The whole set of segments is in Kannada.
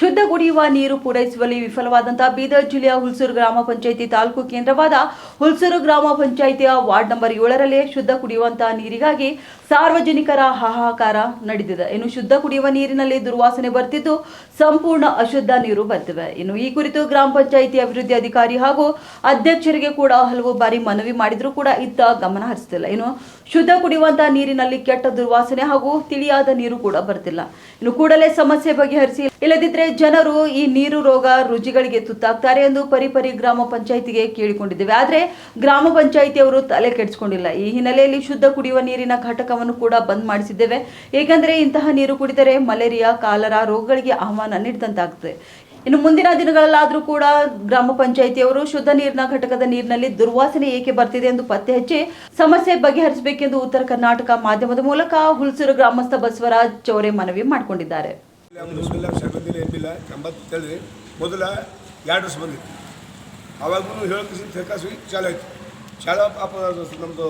ಶುದ್ಧ ಕುಡಿಯುವ ನೀರು ಪೂರೈಸುವಲ್ಲಿ ವಿಫಲವಾದಂತಹ ಬೀದರ್ ಜಿಲ್ಲೆಯ ಹುಲ್ಸೂರು ಗ್ರಾಮ ಪಂಚಾಯಿತಿ ತಾಲೂಕು ಕೇಂದ್ರವಾದ ಹುಲ್ಸೂರು ಗ್ರಾಮ ಪಂಚಾಯಿತಿಯ ವಾರ್ಡ್ ನಂಬರ್ ಏಳರಲ್ಲಿ ಶುದ್ಧ ಕುಡಿಯುವಂತಹ ನೀರಿಗಾಗಿ ಸಾರ್ವಜನಿಕರ ಹಾಹಾಕಾರ ನಡೆದಿದೆ ಇನ್ನು ಶುದ್ಧ ಕುಡಿಯುವ ನೀರಿನಲ್ಲಿ ದುರ್ವಾಸನೆ ಬರ್ತಿದ್ದು, ಸಂಪೂರ್ಣ ಅಶುದ್ಧ ನೀರು ಬರ್ತಿವೆ ಇನ್ನು ಈ ಕುರಿತು ಗ್ರಾಮ ಪಂಚಾಯಿತಿ ಅಭಿವೃದ್ಧಿ ಅಧಿಕಾರಿ ಹಾಗೂ ಅಧ್ಯಕ್ಷರಿಗೆ ಕೂಡ ಹಲವು ಬಾರಿ ಮನವಿ ಮಾಡಿದ್ರೂ ಕೂಡ ಇತ್ತ ಗಮನ ಹರಿಸ್ತಿಲ್ಲ. ಇನ್ನು ಶುದ್ಧ ಕುಡಿಯುವಂತಹ ನೀರಿನಲ್ಲಿ ಕೆಟ್ಟ ದುರ್ವಾಸನೆ ಹಾಗೂ ತಿಳಿಯಾದ ನೀರು ಕೂಡ ಬರ್ತಿಲ್ಲ. ಇನ್ನು ಕೂಡಲೇ ಸಮಸ್ಯೆ ಬಗೆಹರಿಸಿ, ಇಲ್ಲದಿದ್ರೆ ಜನರು ಈ ನೀರು ರೋಗ ರುಜಿಗಳಿಗೆ ತುತ್ತಾಗ್ತಾರೆ ಎಂದು ಪರಿಪರಿ ಗ್ರಾಮ ಪಂಚಾಯಿತಿಗೆ ಕೇಳಿಕೊಂಡಿದ್ದೇವೆ. ಆದರೆ ಗ್ರಾಮ ಪಂಚಾಯಿತಿಯವರು ತಲೆ ಕೆಡಿಸಿಕೊಂಡಿಲ್ಲ. ಈ ಹಿನ್ನೆಲೆಯಲ್ಲಿ ಶುದ್ಧ ಕುಡಿಯುವ ನೀರಿನ ಘಟಕವನ್ನು ಕೂಡ ಬಂದ್ ಮಾಡಿಸಿದ್ದೇವೆ. ಏಕೆಂದರೆ ಇಂತಹ ನೀರು ಕುಡಿದರೆ ಮಲೇರಿಯಾ, ಕಾಲರಾ ರೋಗಗಳಿಗೆ ಆಹ್ವಾನ ನೀಡಿದಂತಾಗ್ತದೆ. ಇನ್ನು ಮುಂದಿನ ದಿನಗಳಲ್ಲಾದರೂ ಕೂಡ ಗ್ರಾಮ ಪಂಚಾಯಿತಿಯವರು ಶುದ್ಧ ನೀರಿನ ಘಟಕದ ನೀರಿನಲ್ಲಿ ದುರ್ವಾಸನೆ ಏಕೆ ಬರ್ತಿದೆ ಎಂದು ಪತ್ತೆ ಹಚ್ಚಿ ಸಮಸ್ಯೆ ಬಗೆಹರಿಸಬೇಕೆಂದು ಉತ್ತರ ಕರ್ನಾಟಕ ಮಾಧ್ಯಮದ ಮೂಲಕ ಹುಲ್ಸೂರು ಗ್ರಾಮಸ್ಥ ಬಸವರಾಜ್ ಚೌರೆ ಮನವಿ ಮಾಡಿಕೊಂಡಿದ್ದಾರೆ. ಮುಸ್ಲಿಂ ಶರದಿಲ್ಲ ಏನಿಲ್ಲ ಎಂಬತ್ತು ತಿಳಿದ್ರಿ ಮೊದಲ ಎರಡು ವರ್ಷ ಬಂದಿತ್ತು. ಆವಾಗೂ ಹೇಳಕ್ಕೆ ಸರ್ಕಾಸಿ ಚಾಲು ಆಯ್ತು. ಚಾಲು ಪಾಪ ನಮ್ಮದು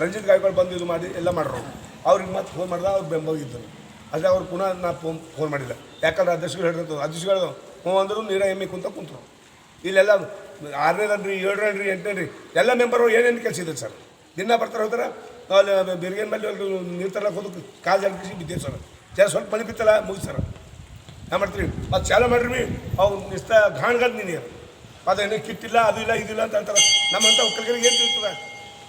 ರಂಜಿತ್ ಗಾಯಕವಾಡ್ ಬಂದು ಇದು ಮಾಡಿ ಎಲ್ಲ ಮಾಡ್ರು. ಅವ್ರಿಗೆ ಮತ್ತೆ ಫೋನ್ ಮಾಡ್ದೆ ಅವ್ರು ಬೆಂಬಲಿದ್ದರು ಅದೇ ಅವ್ರು ಪುನಃ ನಾ ಫೋನ್ ಫೋನ್ ಮಾಡಿಲ್ಲ. ಯಾಕಂದ್ರೆ ಅಧ್ಯಕ್ಷಗಳು ಹೇಳಿದ್ರು ಅಧ್ಯಕ್ಷಗಳು ಹ್ಞೂ ಅಂದರು ನೀರ ಎಮ್ಮೆ ಕುಂತ ಕುಂತರು. ಇಲ್ಲೆಲ್ಲ ಆರನೇದನ್ರಿ ಏಳರನ್ರಿ ಎಂಟನೇನ್ರಿ ಎಲ್ಲ ಮೆಂಬರ್ ಏನೇನು ಕೆಲಸ ಇದೆ ಸರ್? ದಿನ ಬರ್ತಾರೆ ಹೋದ್ರೆ, ಅಲ್ಲಿ ಬಿರ್ಗೇನ್ ಮೇಲೆ ನೀರು ತರಕ್ಕೆ ಹೋದಕ್ಕೆ ಕಾಲು ಜಲ್ಕಿಸಿ ಬಿದ್ದೇವೆ ಸರ್. ಜರ ಸ್ವಲ್ಪ ಮನೆ ಬಿತ್ತಲ್ಲ ಮುಗಿಸ್ತಾರ. ಏನು ನಾ ಮಾಡ್ತೀವಿ ಅದು ಚಾಲು ಮಾಡ್ರಿ ಅವ್ರು ನಿಸ್ತ ಘಾಣ್ಗದ್ ನೀರು ಅದೇನು ಕಿಟ್ಟಿಲ್ಲ ಅದು ಇಲ್ಲ ಇದಿಲ್ಲ ಅಂತ ಅಂತಾರೆ. ನಮ್ಮಂಥ ಒಕ್ಕಲಿಗರಿಗೆ ಏನು ತಿಳ್ತದೆ?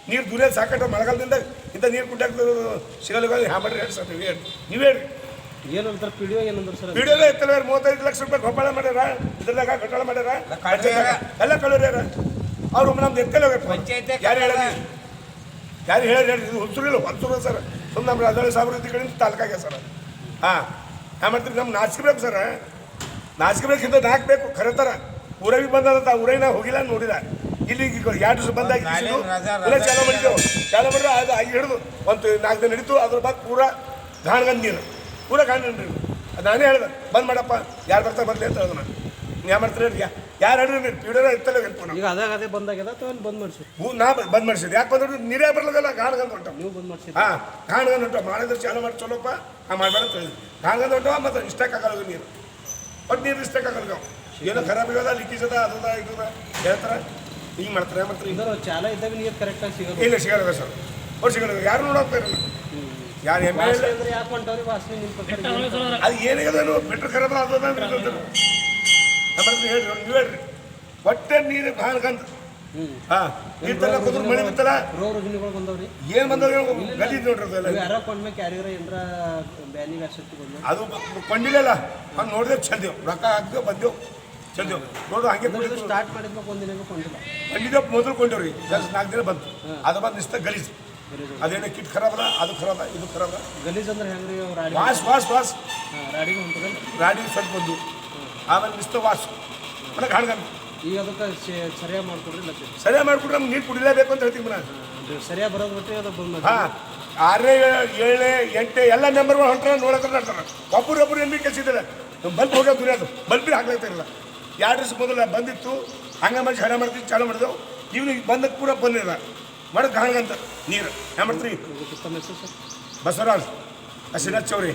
ನೀರು ದೂರ ಸಾಕಟ್ಟ ಮಳೆಗಾಲದಿಂದ ಇಂಥ ನೀರು ಕುಡ್ಯಾಕ ಸಿಗಲ್ಲ ಹ್ಯಾ ಮಾಡ್ರಿ ಹೇಳಿ ಸರ್ ನೀವು ಹೇಳಿ ನೀವು ಹೇಳ್ರಿ. ಏನಂತಾರೆ? ಪಿ ಡಿ ಒ ಏನಂದ್ರೆ ಸರ್ ವಿಡಿಯೋದ ಎತ್ತಲ್ಲ ಮೂವತ್ತೈದು ಲಕ್ಷ ರೂಪಾಯಿ ಗೊಬ್ಬರ ಮಾಡ್ಯಾರ. ಇದ್ರದಾಗ ಕಟ್ಟಡ ಮಾಡ್ಯಾರ. ಎಲ್ಲ ಕಳ್ಳರ್ಯಾರ ಅವ್ರು ನಮ್ದು ಎತ್ತಲ್ಲ ಯಾರು ಹೇಳಿ ಯಾರು ಹೇಳಿ ಹೇಳಿ ಇದು ಹುಲ್ಸೂರಿಲ್ಲ ಹೊಲ್ಸೂರು ಸರ್. ಸುಮ್ಮನೆ ನಮ್ಮ ರಾಜಾಳಿ ಸಾಬ್ರ ಕಡೆಯಿಂದ ತಾಲೂಕಾಗ್ಯ ಸರ್ ಹಾಂ ಏನು ಮಾಡ್ತೀರಿ ನಮ್ಮ ನಾಚಿಕಬೇಕು ಸರ್. ನಾಚಿಕಬೇಕಿಂತ ನಾಲ್ಕು ಬೇಕು ಥರ ಊರಾಗಿ ಬಂದಂತ ನಾವು ಹೋಗಿಲ್ಲ ನೋಡಿದ. ಇಲ್ಲಿ ಎರಡು ದಿವಸ ಬಂದಾಗ ಚಾಲೋ ಮಾಡಿದ್ದೆವು ಚಾಲು ಮಾಡಿದ್ರೆ ಅದು ಆಗಿ ಹಿಡಿದು ಒಂದು ನಾಲ್ಕು ದಿನ ನಡೀತು. ಅದ್ರ ಬಾದ್ ಪೂರ ಗಾಣ್ಗಂದ್ ನೀರು. ಪೂರಾ ನೀರು. ಅದು ನಾನೇ ಹೇಳ್ದೆ ಬಂದ್ ಮಾಡಪ್ಪ. ಯಾರು ಬರ್ತಾರೆ ಬರಲಿ ಅಂತ ಹೇಳ್ದು ನಾನು. ನೀವು ಮಾಡ್ತೀರಿ ಯಾರು ಹೇಳ್ರಿ ಪೀಡರ ಇರ್ತಲ್ಲ ಹೇಳ್ತು ಈಗ ಅದಾಗ ಅದೇ ಬಂದಾಗ್ಯದ ಅಥವಾ ಬಂದ್ ಮಾಡಿಸಿ ಹೂ ನಾ ಬಂದ್ ಮಾಡಿಸಿದ್ದೆ ಯಾಕೆ ಬಂದ್ರು ನೀರೇ ಬರ್ಲದಲ್ಲ ಗಾಣಗಂದ್ ಹೊಂಟ ನೀವು ಬಂದ್ ಮಾಡಿಸಿ ಹಾಂ ಗಾಣಗಂದ್ ಹೊಂಟ ಮಾಡಿದ್ರೆ ಚಾಲು ಮಾಡಿ ಚಲೋಪ್ಪ. ಹಾಂ ಮಾಡಬೇಡ ಅಂತ ಹೇಳಿದ್ವಿ. ಗಾಣಗಂದ್ ಹೊಂಟವ ಮತ್ತು ಇಷ್ಟಕ್ಕೆ ಆಗಲ್ಲ ನೀರು. ಒಟ್ಟು ನೀರು ಇಷ್ಟಕ್ಕೆ ಆಗಲ್ಲ ಏನೋ ಖರಾಬ್ ಇರೋದ ಲೀಕೇಜ್ ಅದ ಅದದ ಇದದ ಹೇಳ್ತಾರೆ. ಹಿಂಗೆ ಮಾಡ್ತಾರೆ ಮತ್ತೆ ಚಾಲ ಇದ್ದಾಗ ನೀರು ಕರೆಕ್ಟಾಗಿ ಸಿಗೋದು. ಇಲ್ಲ ಸಿಗಲ್ಲ ಸರ್. ಅವ್ರು ಸಿಗಲ್ಲ ಯಾರು ನೋಡೋಗ್ತಾ ಇರಲ್ಲ. ಯಾರು ಎಂ ಎಲ್ ಅಂದ್ರೆ ಯಾಕೆ ಹೊಂಟವ್ರಿ? ವಾಸನೆ ನಿಮ್ಮ ಪ್ರಕಾರ ಅದು ಏನಾಗದ ಬಿಟ್ರೆ ಖರಾಬ್ ಅದ ಅಂತ ಹೇಳ್ತಾರೆ ನಮ್ಮಲ್ಲಿ ಹೇಳ್ರಿ ನೀವು ಹೇಳ್ರಿ. ಹೊಟ್ಟೆ ನೀರು ಹ್ಞೂ ಹಾಂ ತಲ್ಲ ಕುದುರೆ ಮಳೆ ಬಿತ್ತಲ್ಲ? ರೋಗ ರುಜಿನಗಳು ಬಂದವ್ರಿ. ಏನು ಬಂದವ ಗಲೀಜ್ ನೋಡ್ರಿ ಅದೆಲ್ಲ. ಯಾರೋ ಕೊಂಡ್ಮೇಲೆ ಕ್ಯಾರಿಯರ್ ಏನ್ರ ಬ್ಯಾನಿ ವ್ಯಾಸಕ್ತಿ ಬಂದ ಅದು ಕೊಂಡಿಲ್ಲ ಹಂಗೆ ನೋಡಿದ್ರೆ ಚಂದೇವು. ರೊಕ್ಕ ಹಾಕಿದೆವು ಬಂದೆವು. ಚಂದೇವು. ನೋಡು ಹಂಗೆ ಕುಡಿದು ಸ್ಟಾರ್ಟ್ ಮಾಡಿದ್ಮೇಲೆ ಒಂದಿನ ಕೊಂಡಿಲ್ಲ. ಕೊಂಡಿದ್ದೆವು ಮೊದಲು ಕೊಂಡೇವ್ರಿ. ಕೆಲಸ ನಾಲ್ಕು ದಿನ ಬಂತು. ಅದು ಬಂದು ನಿಸ್ತ ಗಲೀಜು. ಅದೇನೋ ಕಿಟ್ ಖರಾಬದ ಅದು ಖರಾಬ ಇದು ಖರಾಬ ಗಲೀಜ್ ಅಂದ್ರೆ ಹೆಂಗ್ರಿ ವಾಸ್ ವಾಸ್ ವಾಸ್. ರಾಡಿ ರಾಡಿ ಸ್ವಲ್ಪ ಬಂದು ಆಮೇಲೆ ನಿಸ್ತ ವಾಸ್. ಮನೆ ಹಾಡ್ಗಂತ ಈಗ ಅದಕ್ಕೆ ಸರಿಯಾಗಿ ಮಾಡ್ಕೊಡ್ರಿ ಇಲ್ಲ ಸರಿಯಾಗಿ ಮಾಡ್ಬಿಟ್ರೆ ನಮ್ಗೆ ನೀರು ಕುಡಿಲೇಬೇಕು ಅಂತ ಹೇಳ್ತೀನಿ ನಾನು ಸರಿಯಾಗಿ ಬರೋದು ಬಿಟ್ಟು ಅದು ಬಂದ ಹಾಂ. ಆರನೇ ಏಳನೇ ಎಂಟೇ ಎಲ್ಲ ಮೆಂಬರ್ಗಳು ಹೊಂಟ್ರೆ ನೋಡಕ್ಕೆ ನಡ್ತಾರೆ ಒಬ್ಬರು ಒಬ್ಬರು ಕೆಲಸಿದ್ದಾರೆ ನಮ್ಮ ಇದ್ದಿಲ್ಲ ಬಲ್ಬ್ ಅದು. ದುನಿಯಾದು ಬಲ್ಬ್ ಭೀ ಹಾಕ್ಲಾಗ್ತಿರಲಿಲ್ಲ ಎರಡು ದಿವಸ ಮೊದಲ ಬಂದಿತ್ತು. ಹಂಗೆ ಮಾಡಿ ಹಣ ಮಾಡ್ತೀವಿ ಚಾಲು ಮಾಡಿದೆವು. ಇವ್ನಿಗೆ ಬಂದಕ್ಕೆ ಪೂರ ಬಂದಿಲ್ಲ. ಮಾಡಕ್ಕೆ ಹಾಗಂತ ನೀರು. ಏನು ಮಾಡ್ತೀರಿ? ಬಸವರಾಜ್ ಅಶ್ವಿನಾಥ್ ಚೌರಿ